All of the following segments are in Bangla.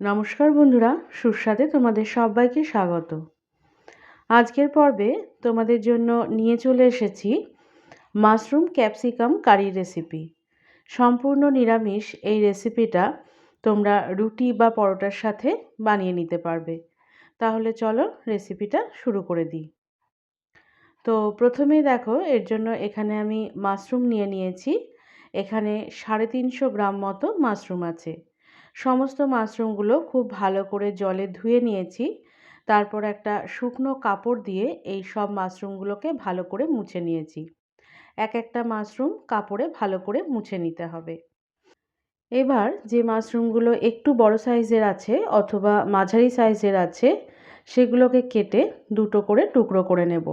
নমস্কার বন্ধুরা, সুস্বাদে তোমাদের সবাইকে স্বাগত। আজকের পর্বে তোমাদের জন্য নিয়ে চলে এসেছি মাশরুম ক্যাপসিকাম কারি রেসিপি। সম্পূর্ণ নিরামিষ এই রেসিপিটা তোমরা রুটি বা পরোটার সাথে বানিয়ে নিতে পারবে। তাহলে চলো রেসিপিটা শুরু করে দিই। তো প্রথমেই দেখো, এর জন্য এখানে আমি মাশরুম নিয়ে নিয়েছি। এখানে সাড়ে তিনশো গ্রাম মতো মাশরুম আছে। সমস্ত মাশরুমগুলো খুব ভালো করে জলে ধুয়ে নিয়েছি। তারপর একটা শুকনো কাপড় দিয়ে এই সব মাশরুমগুলোকে ভালো করে মুছে নিয়েছি। এক একটা মাশরুম কাপড়ে ভালো করে মুছে নিতে হবে। এবার যে মাশরুমগুলো একটু বড় সাইজের আছে অথবা মাঝারি সাইজের আছে, সেগুলোকে কেটে দুটো করে টুকরো করে নেব।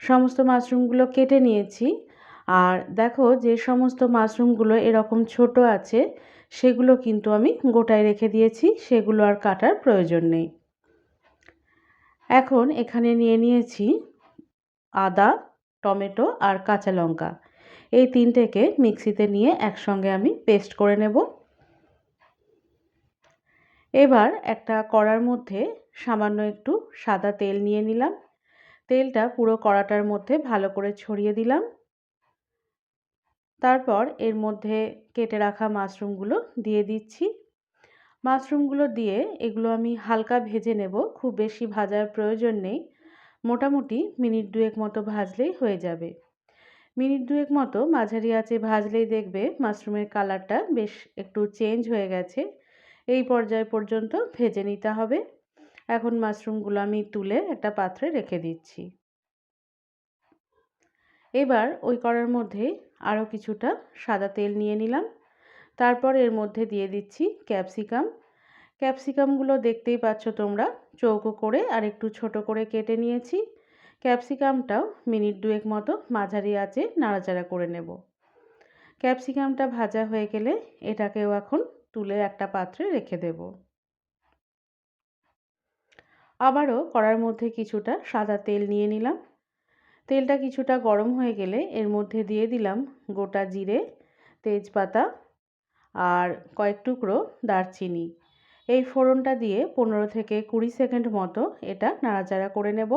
সমস্ত মাশরুমগুলো কেটে নিয়েছি। আর দেখো যে সমস্ত মাশরুমগুলো এরকম ছোট আছে সেগুলো কিন্তু আমি গোটায় রেখে দিয়েছি, সেগুলো আর কাটার প্রয়োজন নেই। এখন এখানে নিয়ে নিয়েছি আদা, টমেটো আর কাঁচা লঙ্কা। এই তিনটেকে মিক্সিতে নিয়ে একসঙ্গে আমি পেস্ট করে নেব। এবার একটা কড়ার মধ্যে সামান্য একটু সাদা তেল নিয়ে নিলাম। তেলটা পুরো কড়াটার মধ্যে ভালো করে ছড়িয়ে দিলাম। তারপর এর মধ্যে কেটে রাখা মাশরুমগুলো দিয়ে দিচ্ছি। মাশরুমগুলো দিয়ে এগুলো আমি হালকা ভেজে নেব, খুব বেশি ভাজার প্রয়োজন নেই। মোটামুটি মিনিট দুয়েক মতো ভাজলেই হয়ে যাবে। মিনিট দুয়েক মতো মাঝারি আছে ভাজলেই দেখবে মাশরুমের কালারটা বেশ একটু চেঞ্জ হয়ে গেছে। এই পর্যায় পর্যন্ত ভেজে নিতে হবে। এখন মাশরুমগুলো আমি তুলে একটা পাত্রে রেখে দিচ্ছি। এবার ওই কড়ার মধ্যে আরও কিছুটা সাদা তেল নিয়ে নিলাম। তারপর এর মধ্যে দিয়ে দিচ্ছি ক্যাপসিকাম। ক্যাপসিকামগুলো দেখতেই পাচ্ছ তোমরা, চৌকো করে আর একটু ছোট করে কেটে নিয়েছি। ক্যাপসিকামটাও মিনিট দুয়েক মতো মাঝারি আছে নাড়াচাড়া করে নেব। ক্যাপসিকামটা ভাজা হয়ে গেলে এটাকেও এখন তুলে একটা পাত্রে রেখে দেব। আবারও কড়ার মধ্যে কিছুটা সাদা তেল নিয়ে নিলাম। তেলটা কিছুটা গরম হয়ে গেলে এর মধ্যে দিয়ে দিলাম গোটা জিরে, তেজপাতা আর কয়েক টুকরো দারচিনি। এই ফোড়নটা দিয়ে পনেরো থেকে কুড়ি সেকেন্ড মতো এটা নাড়াচাড়া করে নেব।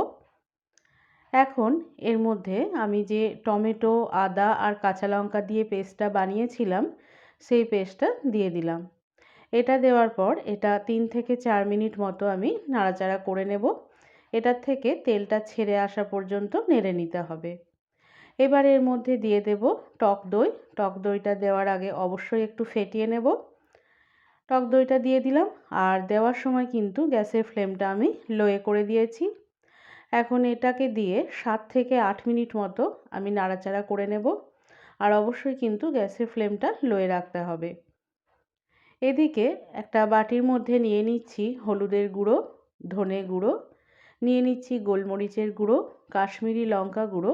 এখন এর মধ্যে আমি যে টমেটো, আদা আর কাঁচা লঙ্কা দিয়ে পেস্টটা বানিয়েছিলাম, সেই পেস্টটা দিয়ে দিলাম। এটা দেওয়ার পর এটা তিন থেকে চার মিনিট মতো আমি নাড়াচাড়া করে নেব। এটার থেকে তেলটা ছেড়ে আসা পর্যন্ত নেড়ে নিতে হবে। এবার এর মধ্যে দিয়ে দেব টক দই। টক দইটা দেওয়ার আগে অবশ্যই একটু ফেটিয়ে নেব। টক দইটা দিয়ে দিলাম। আর দেওয়ার সময় কিন্তু গ্যাসের ফ্লেমটা আমি লোয়ে করে দিয়েছি। এখন এটাকে দিয়ে সাত থেকে আট মিনিট মতো আমি নাড়াচাড়া করে নেব। আর অবশ্যই কিন্তু গ্যাসের ফ্লেমটা লোয়ে রাখতে হবে। এদিকে একটা বাটির মধ্যে নিয়ে নিচ্ছি হলুদের গুঁড়ো, ধনে গুঁড়ো নিয়ে নিচ্ছি গোলমরিচের গুঁড়ো, কাশ্মীরি লঙ্কা গুঁড়ো,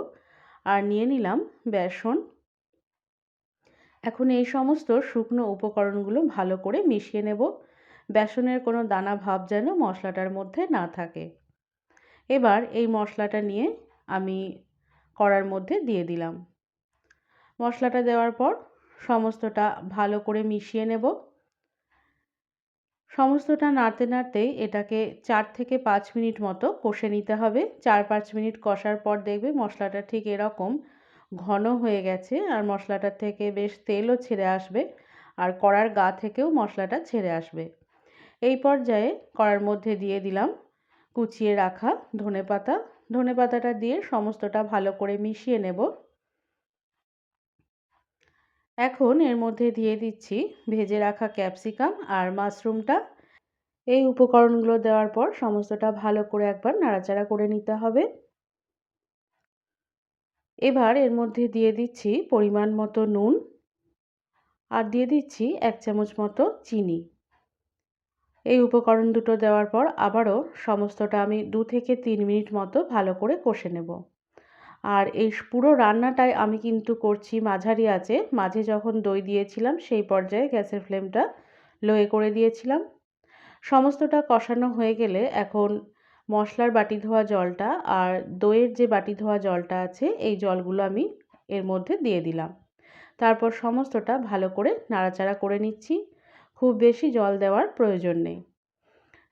আর নিয়ে নিলাম বেসন। এখন এই সমস্ত শুকনো উপকরণগুলো ভালো করে মিশিয়ে নেব। বেসনের কোনো দানা ভাব যেন মশলাটার মধ্যে না থাকে। এবার এই মশলাটা নিয়ে আমি কড়ার মধ্যে দিয়ে দিলাম। মশলাটা দেওয়ার পর সমস্তটা ভালো করে মিশিয়ে নেব। সমস্তটা নাড়তে নাড়তেই এটাকে চার থেকে পাঁচ মিনিট মতো কষে নিতে হবে। চার পাঁচ মিনিট কষার পর দেখবে মশলাটা ঠিক এরকম ঘন হয়ে গেছে আর মশলাটার থেকে বেশ তেলও ছেড়ে আসবে আর কড়ার গা থেকেও মশলাটা ছেড়ে আসবে। এই পর্যায়ে কড়ার মধ্যে দিয়ে দিলাম কুচিয়ে রাখা ধনে পাতা ধনে পাতাটা দিয়ে সমস্তটা ভালো করে মিশিয়ে নেব। এখন এর মধ্যে দিয়ে দিচ্ছি ভেজে রাখা ক্যাপসিকাম আর মাশরুমটা। এই উপকরণগুলো দেওয়ার পর সমস্তটা ভালো করে একবার নাড়াচাড়া করে নিতে হবে। এবার এর মধ্যে দিয়ে দিচ্ছি পরিমাণ মতো নুন আর দিয়ে দিচ্ছি এক চামচ মতো চিনি। এই উপকরণ দুটো দেওয়ার পর আবারও সমস্তটা আমি দু থেকে তিন মিনিট মতো ভালো করে কষে নেব। আর এই পুরো রান্নাটাই আমি কিন্তু করছি মাঝারি আছে মাঝে যখন দই দিয়েছিলাম, সেই পর্যায়ে গ্যাসের ফ্লেমটা লোয়ে করে দিয়েছিলাম। সমস্তটা কষানো হয়ে গেলে এখন মশলার বাটি ধোয়া জলটা আর দইয়ের যে বাটি ধোয়া জলটা আছে, এই জলগুলো আমি এর মধ্যে দিয়ে দিলাম। তারপর সমস্তটা ভালো করে নাড়াচাড়া করে নিচ্ছি। খুব বেশি জল দেওয়ার প্রয়োজন নেই।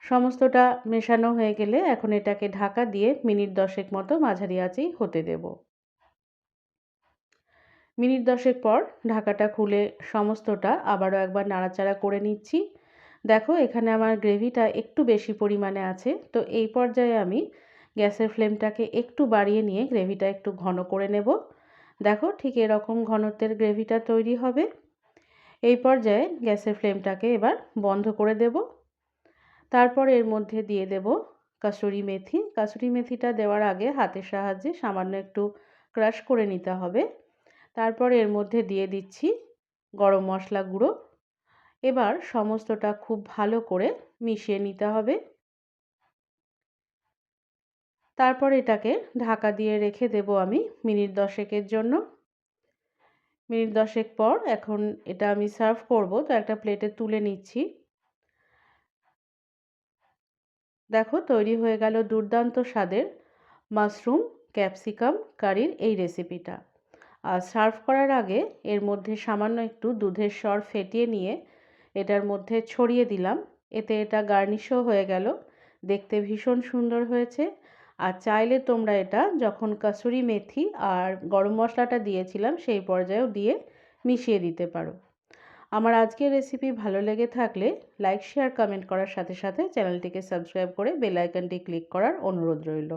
সমস্তটা মেশানো হয়ে গেলে এখন এটাকে ঢাকা দিয়ে মিনিট দশেক মতো মাঝারি আঁচেই হতে দেব। মিনিট দশেক পর ঢাকাটা খুলে সমস্তটা আবারও একবার নাড়াচাড়া করে নিচ্ছি। দেখো, এখানে আমার গ্রেভিটা একটু বেশি পরিমাণে আছে। তো এই পর্যায়ে আমি গ্যাসের ফ্লেমটাকে একটু বাড়িয়ে নিয়ে গ্রেভিটা একটু ঘন করে নেব। দেখো, ঠিক এরকম ঘনত্বের গ্রেভিটা তৈরি হবে। এই পর্যায়ে গ্যাসের ফ্লেমটাকে এবার বন্ধ করে দেব। তারপর এর মধ্যে দিয়ে দেব কাসুরি মেথি। কাসুরি মেথিটা দেওয়ার আগে হাতের সাহায্যে সামান্য একটু ক্রাশ করে নিতে হবে। তারপর এর মধ্যে দিয়ে দিচ্ছি গরম মশলা গুঁড়ো। এবার সমস্তটা খুব ভালো করে মিশিয়ে নিতে হবে। তারপর এটাকে ঢাকা দিয়ে রেখে দেব আমি মিনিট দশেকের জন্য। মিনিট দশেক পর এখন এটা আমি সার্ভ করব। তো একটা প্লেটে তুলে নিচ্ছি। দেখো, তৈরি হয়ে গেল দুর্দান্ত স্বাদের মাশরুম, ক্যাপসিকাম, কারির এই রেসিপিটা। আর সার্ভ করার আগে এর মধ্যে সামান্য একটু দুধের স্বর ফেটিয়ে নিয়ে এটার মধ্যে ছড়িয়ে দিলাম। এতে এটা গার্নিশও হয়ে গেল। দেখতে ভীষণ সুন্দর হয়েছে। আর চাইলে তোমরা এটা যখন কাসুরি মেথি আর গরম মশলাটা দিয়েছিলাম, সেই পর্যায়েও দিয়ে মিশিয়ে দিতে পারো। আমার আজকের রেসিপি ভালো লেগে থাকলে লাইক শেয়ার কমেন্ট করার সাথে সাথে চ্যানেলটিকে সাবস্ক্রাইব করে বেল আইকনটি ক্লিক করার অনুরোধ রইল।